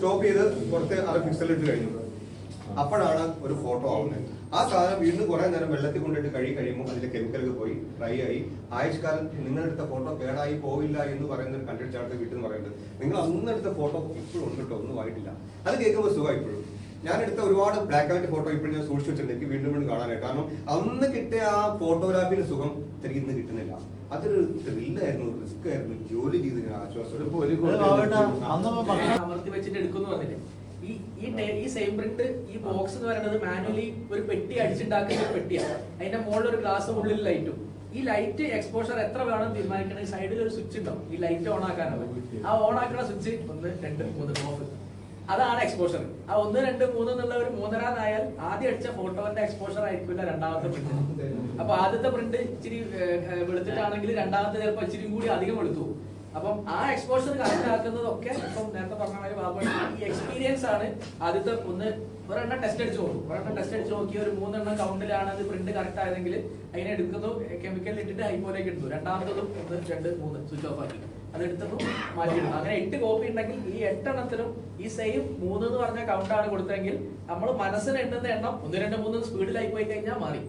Stop ചെയ്ത് പുറത്ത് അത് പിക്സലിട്ട് കഴിഞ്ഞു. അപ്പോഴാണ് ഒരു ഫോട്ടോ ആവുന്നത്. ആ സാധനം വീണ്ടും കുറെ നേരം വെള്ളത്തിൽ കൊണ്ടിട്ട് കഴുകി കഴിയുമ്പോൾ അതിലെ കെമിക്കലൊക്കെ പോയി ഡ്രൈ ആയി. ആയുഷ്കാലം നിങ്ങളെടുത്ത ഫോട്ടോ കേടായി പോവില്ല എന്ന് പറയുന്ന കണ്ടിട്ട് ചാർട്ട് വീട്ടിൽ നിന്ന് പറയുന്നത്. നിങ്ങൾ അന്ന് എടുത്ത ഫോട്ടോ ഇപ്പോഴും ഉണ്ട് കേട്ടോ ഒന്നും ആയിട്ടില്ല അത് കേൾക്കുമ്പോൾ സുഖം ഇപ്പോഴും. ഞാൻ എടുത്ത ഒരുപാട് ബ്ലാക്ക് ആൻഡ് ഫോട്ടോ ഇപ്പോഴും ഞാൻ സൂക്ഷിച്ചു വെച്ചിട്ടുണ്ട്. എനിക്ക് വീണ്ടും വീണ്ടും കാണാനായിട്ട്. കാരണം അന്ന് കിട്ടിയ ആ ഫോട്ടോഗ്രാഫിയുടെ സുഖം എനിക്ക് ഇന്ന് കിട്ടുന്നില്ല. അതൊരു ത്രില്ലായിരുന്നു റിസ്ക് ആയിരുന്നു. ജോലി ആശ്വാസം ഇപ്പൊ ഒരു കോടി അമർത്തി വെച്ചിട്ട് എടുക്കുന്നു പറഞ്ഞില്ലേ? ഈ ഈ ഈ സെയിം പ്രിന്റ് ഈ ബോക്സ് എന്ന് പറയുന്നത് മാനുവലി ഒരു പെട്ടി അടിച്ചുണ്ടാക്കുന്ന ഒരു പെട്ടിയാണ് അതിന്റെ മുകളിൽ ഒരു ഗ്ലാസ് ഉള്ളിൽ ലൈറ്റും ഈ ലൈറ്റ് എക്സ്പോഷർ എത്ര വേണം തീരുമാനിക്കണമെങ്കിൽ സൈഡിൽ ഒരു സ്വിച്ച് ഉണ്ടാവും. ഈ ലൈറ്റ് ഓൺ ആക്കാനുള്ള ആ ഓൺ ആക്കുന്ന സ്വിച്ച് ഒന്ന് രണ്ട് മൂന്ന് ഓഫ് അതാണ് എക്സ്പോഷർ ആ ഒന്ന് രണ്ട് മൂന്ന് എന്നുള്ള ഒരു മൂന്നരാന്നായാൽ ആദ്യം അടിച്ച ഫോട്ടോന്റെ എക്സ്പോഷർ ആയിരിക്കില്ല രണ്ടാമത്തെ പ്രിന്റ് അപ്പൊ ആദ്യത്തെ പ്രിന്റ് ഇച്ചിരി വെളുത്തിട്ടാണെങ്കിൽ രണ്ടാമത്തെ ചിലപ്പോൾ ഇച്ചിരി കൂടി അധികം പോകും. അപ്പം ആ എക്സ്പോഷർ കണക്കാക്കുന്നതൊക്കെ ഇപ്പം നേരത്തെ പറഞ്ഞ മാതിരി ഈ എക്സ്പീരിയൻസ് ആണ് ആദ്യത്തെ ഒന്ന് ഒരെണ്ണം ടെസ്റ്റ് അടിച്ചു നോക്കും. ഒരെണ്ണം ടെസ്റ്റ് അടിച്ചു നോക്കി ഒരു മൂന്നെണ്ണം കൗണ്ടിലാണ് അത് പ്രിന്റ് കറക്റ്റ് ആയതെങ്കിൽ അതിനെ എടുക്കുന്നു കെമിക്കൽ ഇട്ടിട്ട് ഹൈപ്പോലേക്ക് ഇടുന്നു. രണ്ടാമത്തതും ഒന്ന് രണ്ട് മൂന്ന് സ്വിച്ച് ഓഫ് ആക്കി. അത് എടുത്തു മാറ്റിയിടുന്നു അങ്ങനെ എട്ട് കോപ്പി ഉണ്ടെങ്കിൽ ഈ എട്ടെണ്ണത്തിലും ഈ സെയിം മൂന്ന് എന്ന് പറഞ്ഞ കൗണ്ട് ആണ് കൊടുത്തെങ്കിൽ നമ്മൾ മനസ്സിന് എണ്ണുന്ന എണ്ണം ഒന്ന് രണ്ട് മൂന്ന് സ്പീഡിലായി പോയി കഴിഞ്ഞാൽ മാറി.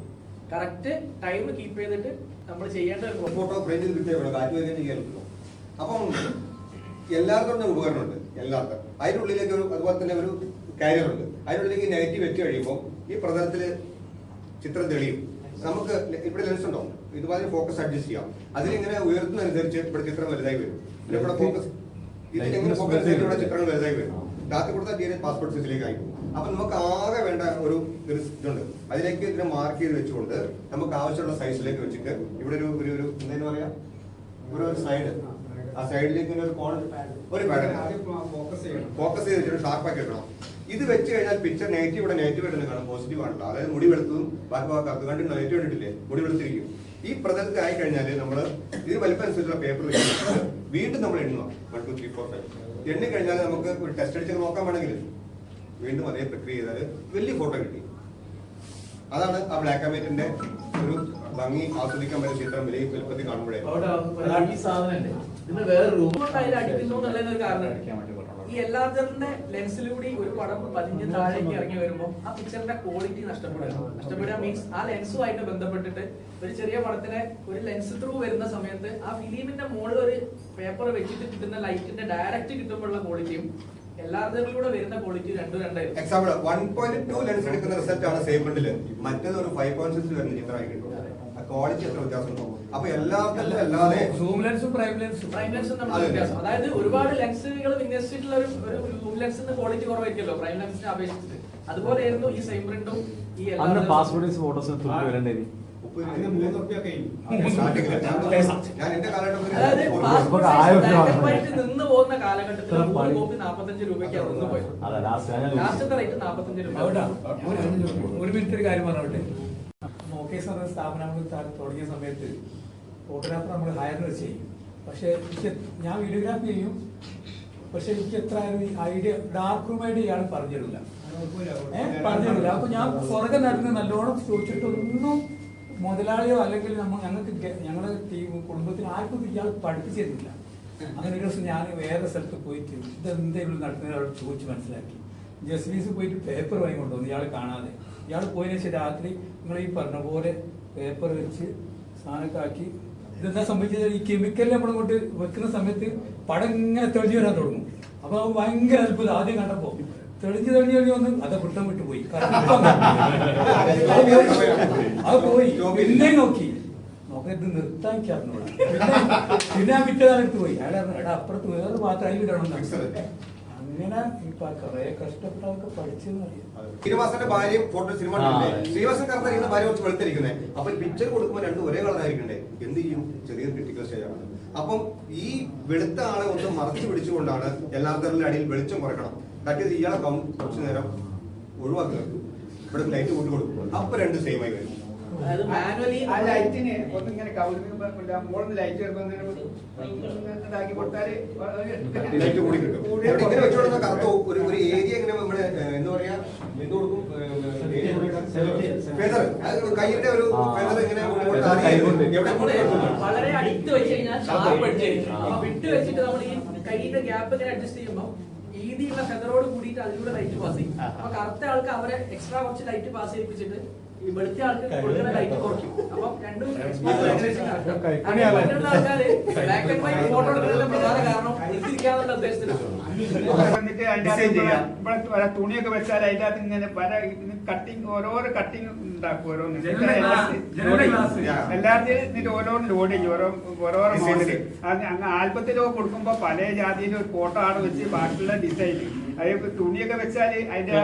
കറക്റ്റ് ടൈം കീപ്പ് ചെയ്തിട്ട് നമ്മൾ ചെയ്യേണ്ട ഒരു ഫോട്ടോ ചെയ്യാറുണ്ടല്ലോ അപ്പം എല്ലാവർക്കും തന്നെ ഉപകരണമുണ്ട്. എല്ലാവർക്കും. അതിനുള്ളിലേക്ക് ഒരു അതുപോലെ തന്നെ ഒരു കാരിയർ ഉണ്ട്. അതിനുള്ളിലേക്ക് നെഗറ്റീവ് വെച്ച് കഴിയുമ്പോൾ ഈ പ്രതലത്തിൽ ചിത്രം തെളിയും. നമുക്ക് ഇവിടെ ലെൻസ് ഉണ്ടോ ഇതുപോലെ ഫോക്കസ് അഡ്ജസ്റ്റ് ചെയ്യാം. അതിലിങ്ങനെ ഉയർത്തുന്നതനുസരിച്ച് ഇവിടെ ചിത്രം വലുതായി വരും. ഇവിടെ ഫോക്കസ് ഇതിലെങ്ങനെ ഫോക്കസ് ചെയ്ത് ഇവിടെ ചിത്രങ്ങൾ വലുതായി വരും. രാത്രി കൊടുത്താൽ തീരെ പാസ്പോർട്ട് സൈസിലേക്ക് ആയി അപ്പൊ നമുക്ക് ആകെ വേണ്ട ഒരു ഒരു ഇതുണ്ട്. അതിലേക്ക് ഇതിനെ മാർക്ക് ചെയ്ത് വെച്ചുകൊണ്ട് നമുക്ക് ആവശ്യമുള്ള സൈസിലേക്ക് വെച്ചിട്ട് ഇവിടെ ഒരു ഒരു ഒരു എന്താ പറയാ? ഇവിടെ ഒരു സൈഡ് ആ സൈഡിലേക്ക് ഇങ്ങനെ ഒരു കോൺ ഒരു പാറ്റേൺ ഫോക്കസ് ചെയ്ത് വെച്ചിട്ട് ഷാർപ്പാക്കി എടുക്കണം. ഇത് വെച്ച് കഴിഞ്ഞാൽ പിക്ചർ നെഗറ്റീവ് ഇവിടെ നെഗറ്റീവ് ആയിട്ട് കാണും പോസിറ്റീവ് ആണല്ലോ. അതായത് മുടി വെളുത്തതും ബാക്കി കണ്ടിട്ടുണ്ടോ നെഗറ്റീവ് കണ്ടിട്ടില്ലേ? മുടി വെളുത്തിരിക്കും. ഈ പ്രതലത്തിൽ ആയി കഴിഞ്ഞാൽ നമ്മൾ ഇതിന് വലിപ്പം അനുസരിച്ചുള്ള പേപ്പർ വീണ്ടും നമ്മൾ എണ്ണുക. One two three four five എണ്ണി കഴിഞ്ഞാൽ നമുക്ക് ഒരു ടെസ്റ്റ് അടിച്ച് നോക്കാൻ വേണമെങ്കിൽ വീണ്ടും അതേ പ്രക്രിയ ചെയ്താൽ വലിയ ഫോട്ടോ കിട്ടി. അതാണ് ആ ബ്ലാക്ക് ആൻഡ് വൈറ്റിന്റെ ഒരു ഭംഗി ആസ്വദിക്കാൻ പറ്റിയ ചിത്രം വലിയ വലുപ്പത്തിൽ കാണുമ്പോഴേ. ഈ എല്ലാത്തിന്റെ ലെൻസിലൂടെ ഒരു പടം പതിഞ്ഞ് താഴേക്ക് ഇറങ്ങി വരുമ്പോൾ ആ പിക്ചറിന്റെ ക്വാളിറ്റി നഷ്ടപ്പെടുക നഷ്ടപ്പെടുക മീൻസ് ആ ലെൻസുമായിട്ട് ബന്ധപ്പെട്ടിട്ട് ഒരു ചെറിയ പടത്തിനെ ഒരു ലെൻസ് ത്രൂ വരുന്ന സമയത്ത് ആ ഫിലിമിന്റെ മുകളിൽ ഒരു പേപ്പർ വെച്ചിട്ട് കിട്ടുന്ന ലൈറ്റിന്റെ ഡയറക്റ്റ് കിട്ടുമ്പോഴുള്ള ക്വാളിറ്റിയും എല്ലാത്തിലൂടെ വരുന്ന ക്വാളിറ്റി രണ്ടും രണ്ടായിരുന്നു example one point two lens എടുക്കുന്ന റിസൾട്ട് ആണ് സേഫ് ഫ്രണ്ടിൽ മറ്റേത് ഒരു ഫൈവ് പോയിന്റ് സിക്സ് വരുന്ന ചിത്രമായി കിട്ടും. ക്വാളിറ്റി എത്ര വ്യത്യാസം ഉണ്ടാവും? അപ്പൊ എല്ലാത്തിലും അല്ലാതെ സൂം ലെൻസും പ്രൈം ലെൻസും പ്രൈം ലെൻസും അതെ. തമ്മിലുള്ള വ്യത്യാസം. അതായത് ഒരുപാട് ലെൻസുകൾ വിന്യസിച്ചിട്ടുള്ള ഒരു സൂം ക്വാളിറ്റി കുറവായിരിക്കുമല്ലോ പ്രൈം ലെൻസിനെ അപേക്ഷിച്ചിട്ട്. അതുപോലെയായിരുന്നു ഈ സെയിം പ്രിന്റും ഈ എല്ലാ അന്ന് പാസ്പോർട്ട് ഫോട്ടോസിന് തുല്യ വരണ്ടേനി ഒരു നിന്ന് പോകുന്ന കാലഘട്ടത്തിൽ. കോപ്പി നാപ്പത്തഞ്ച് രൂപയ്ക്കാണ് നിന്ന് പോയത്. ലാസ്റ്റത്തെ റേറ്റ് നാപ്പത്തഞ്ച് രൂപ. മിനിറ്റ് ഒരു കാര്യം പറഞ്ഞോട്ടെ. നോക്കേസ് എന്ന സ്ഥാപനം തുടങ്ങിയ സമയത്ത് ഫോട്ടോഗ്രാഫർ നമ്മൾ ഹയർ ചെയ്യും. പക്ഷേ എനിക്ക് ഞാൻ വീഡിയോഗ്രാഫി ചെയ്യും. പക്ഷെ എനിക്ക് എത്ര ഐഡിയ ഡാർക്ക് റൂമായിട്ട് ഇയാൾ പറഞ്ഞിട്ടില്ല പറഞ്ഞിട്ടില്ല അപ്പൊ ഞാൻ പുറകെ നടന്ന് നല്ലോണം ചോദിച്ചിട്ടൊന്നും മുതലാളിയോ അല്ലെങ്കിൽ നമ്മൾ ഞങ്ങൾക്ക് ഞങ്ങളുടെ ടീം കുടുംബത്തിന് ആർക്കും ഇയാൾ പഠിപ്പിച്ചിരുന്നില്ല. അങ്ങനെ ഒരു ദിവസം ഞാൻ വേറെ സ്ഥലത്ത് പോയിട്ട് ഇതെന്തെങ്കിലും നടത്തുന്ന ഒരാൾ ചോദിച്ച് മനസ്സിലാക്കി. ജസ്മീസ് പോയിട്ട് പേപ്പർ വാങ്ങി കൊണ്ടുവന്നു ഇയാൾ കാണാതെ. ഇയാൾ പോയതിനു ശേഷം രാത്രി നിങ്ങൾ ഈ പറഞ്ഞ പോലെ പേപ്പർ വെച്ച് സാധനമൊക്കെ ആക്കി ഇതെന്താ സംഭവിച്ചത്? ഈ കെമിക്കലിനെ നമ്മൾ കൊണ്ട് വെക്കുന്ന സമയത്ത് പടം ഇങ്ങനെ തെളിഞ്ഞു വരാൻ തുടങ്ങും. അപ്പൊ അത് ഭയങ്കര അത്ഭുതം. ആദ്യം കണ്ടപ്പോ തെളിഞ്ഞ് തെളിഞ്ഞ് തെളിഞ്ഞ് വന്ന് അത് വൃത്തം വിട്ടു പോയി. അത് പോയി. പിന്നെ നോക്കി. നോക്കരുത് നിർത്താൻ ചേർന്നോളാം. പിന്നെ ആ വിറ്റതാണ് എടുത്ത് പോയി. അയാൾ എടാ അപ്പുറത്ത് വേറെ മാത്രം അതിൽ ഇടണം എന്ന് അങ്ങനെ ഇപ്പൊ കുറെ കഷ്ടപ്പെട്ടവർക്ക് പഠിച്ചെന്ന് അറിയാം. ശ്രീനിവാസന്റെ ഭാര്യയും ഫോട്ടോ സിനിമ ശ്രീനിവാസൻ കറുത്ത ഭാര്യ കുറച്ച് വെളുത്തിരിക്കുന്നത് അപ്പൊ പിക്ചർ കൊടുക്കുമ്പോൾ രണ്ടും ഒരേ കളറായിരിക്കണ്ടേ? എന്ത് ചെയ്യും? ചെറിയൊരു ക്രിട്ടിക്കൽ സ്റ്റേജ് ആണ്. അപ്പം ഈ വെളുത്ത ആളെ ഒന്ന് മറച്ചു പിടിച്ചുകൊണ്ടാണ് എല്ലാത്തരുടെ അടിയിൽ വെളിച്ചം കുറയ്ക്കണം ദാറ്റ് ഈസ് ഇയാളെ കം കുറച്ചു നേരം ഒഴിവാക്കി നിർത്തും ഇവിടെ ലൈറ്റ് കൂട്ടി കൊടുക്കും അപ്പൊ രണ്ട് സെയിം ആയി വരും. മാനുവലി ആ ലൈറ്റിന് ഒന്നിങ്ങനെ കൗണ്ടിങ് മോളിൽ ലൈറ്റ് ഇതാക്കി കൊടുത്താൽ ലൈറ്റ് കൂടി കിട്ടും. ഇങ്ങനെ കറുത്ത ഒരു ഒരു ഏരിയ ഇങ്ങനെ നമ്മുടെ ഏഹ്, എന്താ പറയാ എന്ത് കൊടുക്കും? ഫെദർ കയ്യിന്റെ ഒരു. ഫെദർ ഇങ്ങനെ എവിടെ വളരെ അടുത്ത് വെച്ച് കഴിഞ്ഞാൽ ഷാർപ്പ്. അപ്പൊ വിട്ട് വെച്ചിട്ട് നമ്മൾ ഈ കൈയുടെ ഗ്യാപ്പ് ഇങ്ങനെ അഡ്ജസ്റ്റ് ചെയ്യുമ്പോൾ വീതിയുള്ള ഫെദറോട് കൂടിയിട്ട് അതിലൂടെ ലൈറ്റ് പാസ് ചെയ്യും. അപ്പൊ കറുത്ത ആൾക്ക് അവരെ എക്സ്ട്രാ കുറച്ച് ലൈറ്റ് പാസ് ചെയ്യിപ്പിച്ചിട്ട് ഈ വെളുത്ത ആൾക്ക് കൊടുക്കുന്ന ലൈറ്റ് കുറയ്ക്കും. അപ്പൊ രണ്ടും ആൾക്കാര് ബ്ലാക്ക് ആൻഡ് വൈറ്റ് ഫോട്ടോ എടുക്കുന്നതിന്റെ പ്രധാന കാരണം വൃത്തിരിക്കാന്നുള്ള ഉദ്ദേശത്തിലാണ്. തുണിയൊക്കെ വെച്ചാൽ അതിന്റെ അകത്ത് ഇങ്ങനെ പല കട്ടിങ് ഓരോരോ കട്ടിങ് ഉണ്ടാക്കും ഓരോന്ന്. എല്ലാത്തിനും എന്നിട്ട് ഓരോന്ന് ലോഡ് ചെയ്യും ഓരോ ഓരോരോ മോഡൽ അങ്ങ് ആൽബത്തിലൊക്കെ കൊടുക്കുമ്പോ പല ജാതിയിലും ഒരു ഫോട്ടോ ആണ് വെച്ച് ബാക്കിയുള്ള ഡിസൈൻ അത് തുണിയൊക്കെ വെച്ചാൽ അതിന്റെ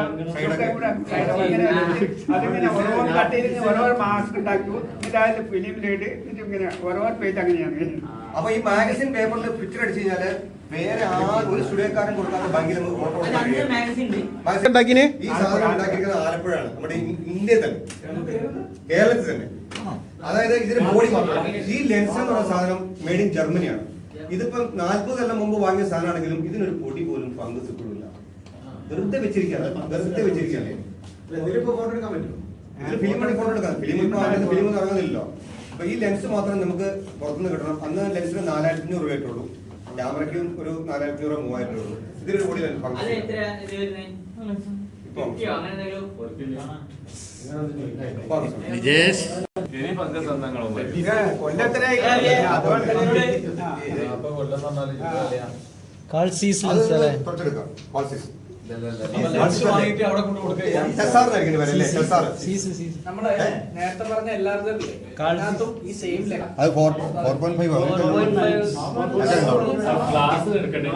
അതിങ്ങനെ ഓരോ കട്ടിയിൽ ഓരോ മാസ്ക് ഉണ്ടാക്കും. എന്നിട്ട് അതിന്റെ ഫിലിമിലിട്ട് എന്നിട്ട് ഇങ്ങനെ ഓരോ പേജ് അങ്ങനെയാണ് അപ്പൊ ഈ മാഗസിൻ പേപ്പറിൽ പിക്ചർ അടിച്ചു കഴിഞ്ഞാൽ വേറെ ആ ഒരു സ്റ്റുഡിയോക്കാരൻ കൊടുക്കാത്ത ഭംഗി നമുക്ക് ഫോട്ടോ മാഗസിൻ ഉണ്ടാക്കിന് ഈ സാധനം ഉണ്ടാക്കിയിരിക്കുന്നത് ആലപ്പുഴയാണ്. നമ്മുടെ ഇന്ത്യയിൽ തന്നെ. കേരളത്തിൽ തന്നെ. അതായത് ഇതിന്റെ ബോഡി മാത്രമാണ് ഈ ലെൻസ് എന്ന് പറയുന്ന സാധനം മെയ്ഡ് ഇൻ ജർമ്മനിയാണ് ഇതിപ്പം നാൽപ്പത് കൊല്ലം മുമ്പ് വാങ്ങിയ സാധനമാണെങ്കിലും ഇതിനൊരു പൊടി പോലും ഫംഗസ് ഇപ്പോഴും ഇല്ല. വെറുതെ വെച്ചിരിക്കുകയാണ്. വെറുതെ വെച്ചിരിക്കുകയാണ്. ഇതിലിപ്പോ ഫോട്ടോ എടുക്കാൻ പറ്റുമോ? ഇതിൽ ഫിലിം ആണെങ്കിൽ ഫോട്ടോ എടുക്കാം ഫിലിം ഇപ്പൊ ആദ്യത്തെ ഫിലിം ഒന്നും ഇറങ്ങുന്നില്ലല്ലോ. അപ്പൊ ഈ ലെൻസ് മാത്രം നമുക്ക് പുറത്തുനിന്ന് കിട്ടണം. അന്ന് ലെൻസിന് നാലായിരത്തി അഞ്ഞൂറ് രൂപ ഉള്ളൂ ക്യാമറയ്ക്ക് ഒരു നാലായിരത്തി അഞ്ഞൂറ് മൂവായിരം രൂപ ഇതിലൊരു കൂടി കൊല്ലം കാൾ സീസൺ കുറച്ചെടുക്കാം? SR. സീസൺ. നേരത്തെ പറഞ്ഞ എല്ലാവരുടെയും ഈ സെയിം ലെവൽ അത് four four point five glass എടുക്കട്ടെ